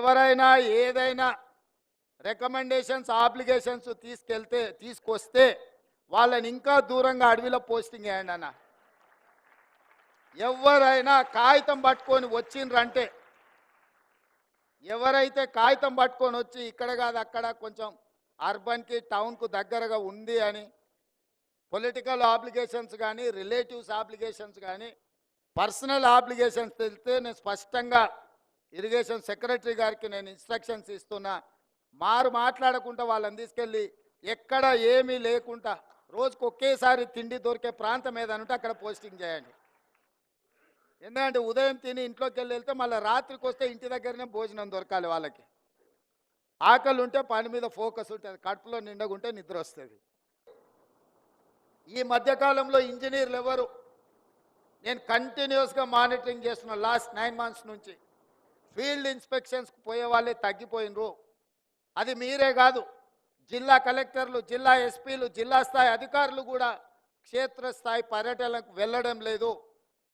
ఎవరైనా ఏదైనా recommendations obligations తీసుకెళ్తే తీసుకొస్తే వాళ్ళని ఇంకా దూరంగా అడవిలో పోస్టింగ్ వేయండి అన్న. ఎవరైనా కాగితం పట్టుకొని వచ్చిండ్రంటే ఎవరైతే కాగితం పట్టుకొని వచ్చి ఇక్కడ కాదు అక్కడ కొంచెం అర్బన్కి టౌన్కు దగ్గరగా ఉంది అని పొలిటికల్ ఆబ్లిగేషన్స్ కానీ రిలేటివ్స్ ఆబ్లిగేషన్స్ కానీ పర్సనల్ ఆబ్లిగేషన్స్ తెలిస్తే నేను స్పష్టంగా ఇరిగేషన్ సెక్రటరీ గారికి నేను ఇన్స్ట్రక్షన్స్ ఇస్తున్నా. మారు మాట్లాడకుండా వాళ్ళని తీసుకెళ్ళి ఎక్కడ ఏమీ లేకుండా రోజుకు ఒకేసారి తిండి దొరికే ప్రాంతం ఏదనుంటే అక్కడ పోస్టింగ్ చేయండి. ఎందుకంటే ఉదయం తిని ఇంట్లోకి వెళ్ళి వెళ్తే మళ్ళీ రాత్రికి వస్తే ఇంటి దగ్గరనే భోజనం దొరకాలి వాళ్ళకి. ఆకలి ఉంటే పని మీద ఫోకస్ ఉంటుంది కడుపులో నిండగుంటే నిద్ర వస్తుంది. ఈ మధ్యకాలంలో ఇంజనీర్లు ఎవరు? నేను కంటిన్యూస్గా మానిటరింగ్ చేస్తున్న లాస్ట్ నైన్ మంత్స్ నుంచి. ఫీల్డ్ ఇన్స్పెక్షన్స్కి పోయే వాళ్ళే తగ్గిపోయినరు. అది మీరే కాదు. జిల్లా కలెక్టర్లు జిల్లా ఎస్పీలు జిల్లా స్థాయి అధికారులు కూడా క్షేత్రస్థాయి పర్యటనకు వెళ్ళడం లేదు.